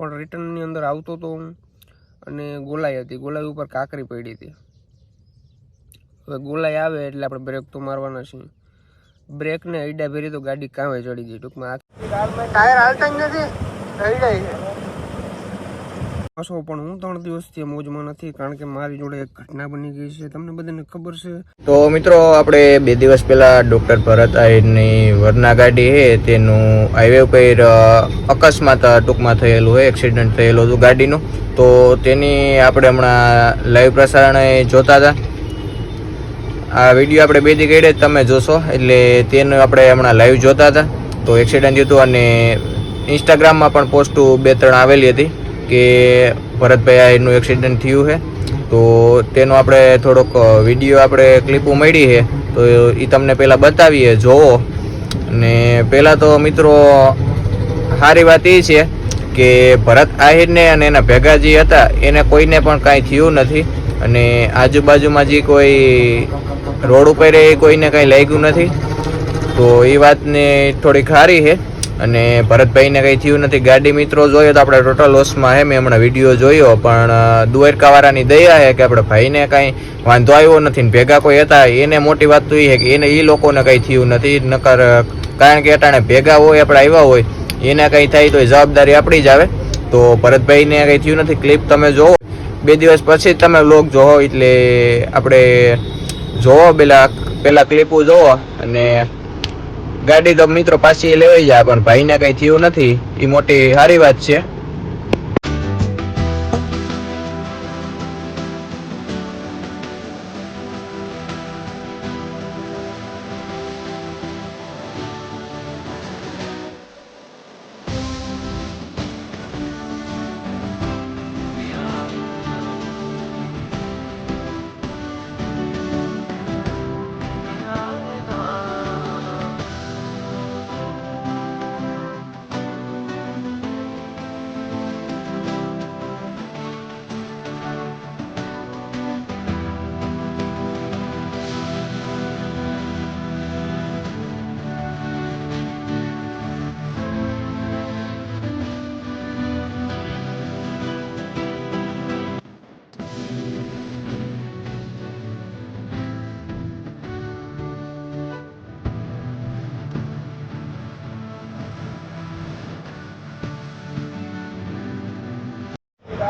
પણ રિટર્નની અંદર આવતો તો હું અને ગોલાઈ હતી. ગોલાઈ ઉપર કાંકરી પડી હતી. હવે ગોલાઈ આવે એટલે આપણે બ્રેક તો મારવાના છીએ. બ્રેક ને અઈડા ભેરી તો ગાડી કામે ચડી ગઈ. ટૂંકમાં ટાયર હાલતા જ નથી. અઈડાઈ છે. પાછો પણ હું ત્રણ દિવસથી મોજમાં નથી, કારણ કે મારી જોડે એક ઘટના બની ગઈ છે. તમને બધાને ખબર છે? તો મિત્રો, આપણે બે દિવસ પહેલા ડૉક્ટર ભરત આહિરની વરના ગાડી છે, તેનું હાઈવે ઉપર અકસ્માત ટૂંકમાં થયેલું હોય એક્સિડન્ટ થયેલું હતું ગાડીનું. તો તેની આપણે હમણાં લાઈવ પ્રસારણ જોતા હતા. આ વીડિયો આપણે બે દી તમે જોશો, એટલે તેનું આપણે હમણાં લાઈવ જોતા હતા. તો એક્સિડન્ટ થયું હતું અને ઇન્સ્ટાગ્રામમાં પણ પોસ્ટ બે ત્રણ આવેલી હતી. કે ભરતભાઈ એનું એક્સિડન્ટ થયું છે. તો તેનો આપણે થોડોક વીડિયો આપણે ક્લિપો મળી છે. તો એ તમને પહેલાં બતાવીએ, જોવો. અને પહેલાં તો મિત્રો, સારી વાત એ છે કે ભરત આહિરને અને એના ભેગા જે હતા, એને કોઈને પણ કાંઈ થયું નથી. અને આજુબાજુમાં જે કોઈ રોડ ઉપર એ કોઈને કાંઈ લાગ્યું નથી. તો એ વાતને થોડી ખારી છે. અને ભરતભાઈને કંઈ થયું નથી. ગાડી મિત્રો જોયો તો આપણે ટોટલ લોસમાં હે, મેં હમણાં વીડિયો જોયો, પણ દ્વારકાવાળાની દયા હે કે આપણે ભાઈને કાંઈ વાંધો આવ્યો નથી ને ભેગા કોઈ હતા. એને મોટી વાત તો એ છે કે એને એ લોકોને કંઈ થયું નથી, નકર કારણ કે અટાણે ભેગા હોય, આપણે આવ્યા હોય, એને કંઈ થાય તો એ જવાબદારી આપણી જ આવે. તો ભરતભાઈને કંઈ થયું નથી ક્લિપ તમે જોવો. બે દિવસ પછી તમે લોક જોવો, એટલે આપણે જોવો, પેલા પહેલાં ક્લિપો જોવો અને ગાડી તો મિત્રો પાછી લેવાઈ જાય, પણ ભાઈને કઈ થયું નથી. એ મોટી સારી વાત છે.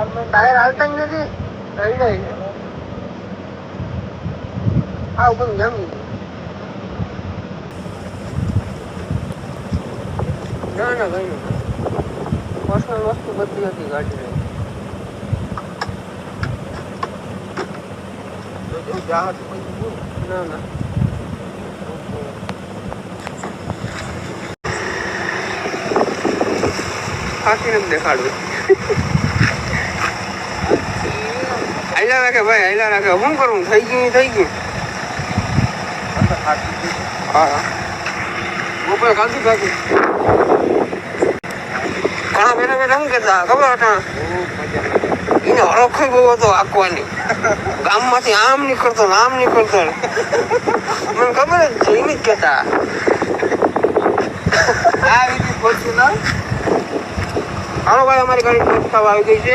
ટાયર હાલતા જ નથી. અઈડાઈ છે આ ઉપર જામી ના ના નહીં પર્સનલ વસ્તુ બધી હતી ગાડીની. ના ના. ફાંસીને જ હાલ્યા રાખે ભાઈ હાલ્યા રાખે. શું કરવું થઈ ગયું થઈ ગયું. હા. હા બપોરે કાઢી કાઢી ઘણા બેઠા બેઠા શું કહેતા? ખબર હતા એને હરખ બહુ હતો આંકવાની. ગામમાંથી આમ નીકળતો ને આમ નીકળતો. મને ખબર જ છે એમ જ કહેતા. આ રીતે પહોંચ્યું ના? હાલો ભાઈ અમારી ગાડી પહોંચતા આવી ગઈ છે.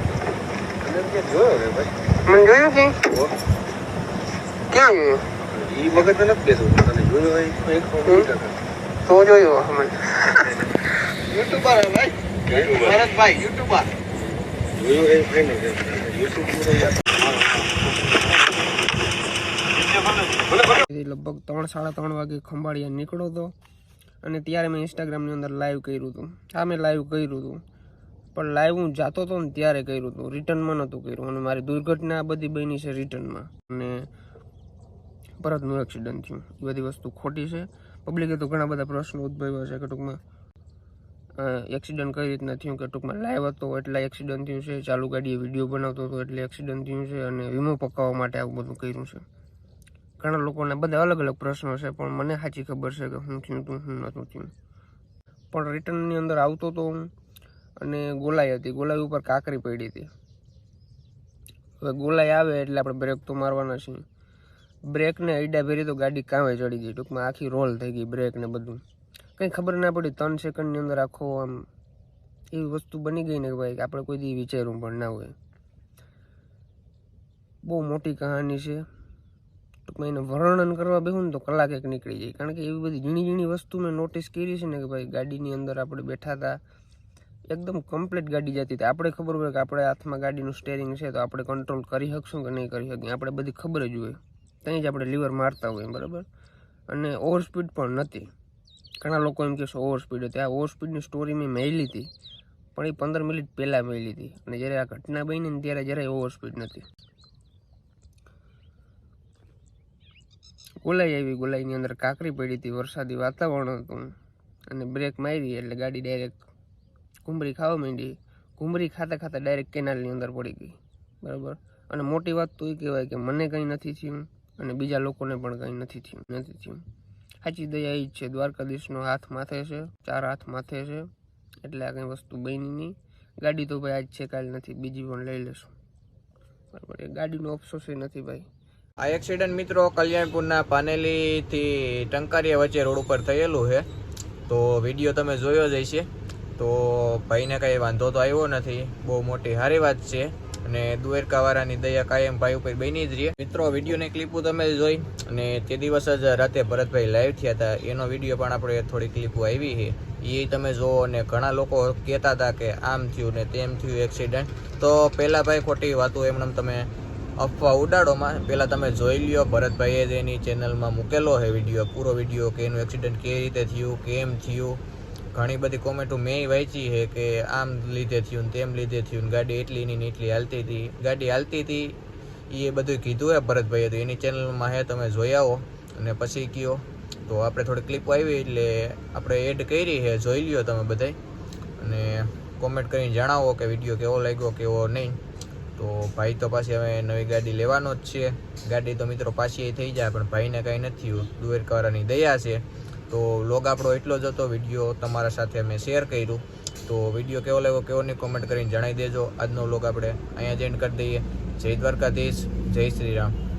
વંદર મને જોયું છે ક્યાં જોયું? તો જોયું મને. યુટ્યુબર ભાઈ. ભરતભાઈ યુટ્યુબર. લગભગ ત્રણ સાડા ત્રણ વાગે ખંભાળિયા નીકળ્યો હતો અને ત્યારે મેં ઇન્સ્ટાગ્રામની અંદર લાઈવ કર્યું હતું. હા મેં લાઈવ કર્યું હતું. પણ લાઈવ હું જાતો હતો ને ત્યારે કર્યું હતું રિટર્નમાં નહોતું કર્યું. અને મારી દુર્ઘટના આ બધી બની છે રિટર્નમાં અને પરતનું એક્સિડન્ટ થયું. એ બધી વસ્તુ ખોટી છે. પબ્લિકે તો ઘણા બધા પ્રશ્નો ઉદ્ભવ્યા છે કે ટૂંકમાં એક્સિડન્ટ કઈ રીતના થયું કે ટૂંકમાં લાઈવ હતો એટલે એક્સિડન્ટ થયું છે. ચાલુ ગાડીએ વીડિયો બનાવતો હતો એટલે એક્સિડન્ટ થયું છે. અને વીમો પકાવવા માટે આવું બધું કર્યું છે. ઘણા લોકોને બધા અલગ અલગ પ્રશ્નો છે, પણ મને સાચી ખબર છે કે હું થયું તું, હું નહોતું થયું. પણ રિટર્નની અંદર આવતો તો હું અને ગોલાઈ હતી. ગોલાઈ ઉપર કાંકરી પડી હતી. હવે ગોલાઈ આવે એટલે આપણે બ્રેક તો મારવાના છીએ. બ્રેકને અડ્ડા ભેરી તો ગાડી કાંવે ચડી ગઈ. ટૂંકમાં આખી રોલ થઈ ગઈ બ્રેક ને બધું. કંઈ ખબર ના પડી, ત્રણ સેકન્ડની અંદર આખો આમ એવી વસ્તુ બની ગઈ ને કે ભાઈ આપણે કોઈ દી વિચાર્યું પણ ના હોય. બહુ મોટી કહાની છે. ટૂંકમાં એને વર્ણન કરવા બેહું ને તો કલાક એક નીકળી જાય. કારણ કે એવી બધી ઝીણી ઝીણી વસ્તુ મેં નોટિસ કરી છે ને કે ભાઈ ગાડીની અંદર આપણે બેઠા હતા. એકદમ કમ્પ્લીટ ગાડી જતી હતી આપણે ખબર હોય કે આપણે હાથમાં ગાડીનું સ્ટેરિંગ છે તો આપણે કંટ્રોલ કરી શકશું કે નહીં કરી શકીએ? આપણે બધી ખબર જ હોય. ત્યાં જ આપણે લીવર મારતા હોય બરાબર? અને ઓવર સ્પીડ પણ નથી ઘણા લોકો એમ કહેશે ઓવર સ્પીડ હતી. આ ઓવર સ્પીડની સ્ટોરી મેં મેળી હતી, પણ એ પંદર મિનિટ પહેલાં મેળી હતી. અને જ્યારે આ ઘટના બની ને ત્યારે જરાય ઓવર સ્પીડ નથી ગોલાઈ આવી. ગોલાઈની અંદર કાકરી પડી હતી. વરસાદી વાતાવરણ હતું. અને બ્રેક મારી એટલે ગાડી ડાયરેક્ટ કુંબરી ખાવા માંડી. કુંબરી ખાતા ખાતા ડાયરેક્ટ કેનાલની અંદર પડી ગઈ. બરાબર? અને મોટી વાત તો એ કહેવાય કે મને કંઈ નથી થયું અને બીજા લોકોને પણ કંઈ નથી થયું નથી થયું. સાચી દયા એ જ છે. દ્વારકાધીશનો હાથ માથે છે, ચાર હાથ માથે છે. એટલે આ કંઈ વસ્તુ બની નહીં. ગાડી તો ભાઈ આજ છે, કાલ નથી. બીજી પણ લઈ લેશું. બરાબર? એ ગાડીનો અફસોસ નથી ભાઈ. આ એક્સિડન્ટ મિત્રો કલ્યાણપુરના પાનેલીથી ટંકારીયા વચ્ચે રોડ ઉપર થયેલું છે. તો વીડિયો તમે જોયો જ હશે. તો ભાઈને કાંઈ વાંધો તો આવ્યો નથી. બહુ મોટી સારી વાત છે. અને દ્વારકાવાળાની દયા કાયમ ભાઈ ઉપર બની જ રહે. મિત્રો વિડીયોની ક્લિપો તમે જોઈ અને તે દિવસ જ રાતે ભરતભાઈ લાઈવ થયા હતા. એનો વીડિયો પણ આપણે થોડી ક્લિપો આવી છે. એ તમે જુઓ અને ઘણા લોકો કહેતા હતા કે આમ થયું ને તેમ થયું એક્સિડન્ટ તો પહેલાં ભાઈ ખોટી વાતો એમને તમે અફવા ઉડાડોમાં પહેલાં તમે જોઈ લ્યો. ભરતભાઈએ જ એની ચેનલમાં મૂકેલો છે વીડિયો. પૂરો વીડિયો કે એનું એક્સિડન્ટ કેવી રીતે થયું, કેમ થયું. ઘણી બધી કોમેન્ટો મેં વાંચી છે કે આમ લીધે થયું ને તેમ લીધે થયું ને ગાડી એટલી ની એટલી હાલતી હતી. ગાડી હાલતી હતી એ બધું કીધું હે ભરતભાઈએ તો. એની ચેનલમાં હે, તમે જોઈ આવો. અને પછી કયો, તો આપણે થોડી ક્લિપ આવી એટલે આપણે એડ કરી છે જોઈ લ્યો તમે બધાય. અને કોમેન્ટ કરીને જણાવો કે વીડિયો કેવો લાગ્યો, કેવો નહીં. તો ભાઈ તો પાછી હવે નવી ગાડી લેવાનો જ છે. ગાડી તો મિત્રો પાછી થઈ જાય, પણ ભાઈને કાંઈ નથી થયું. કરવાની દયા છે. તો લોગ આપણો એટલો જ હતો. વીડિયો તમારા સાથે મેં શેર કર્યું. તો વીડિયો કેવો લાગ્યો કેવો નહીં કોમેન્ટ કરીને જણાવી દેજો. આજનો લોગ આપણે અહીંયા જ એન્ડ કરી દઈએ. જય દ્વારકાધીશ. જય શ્રી રામ.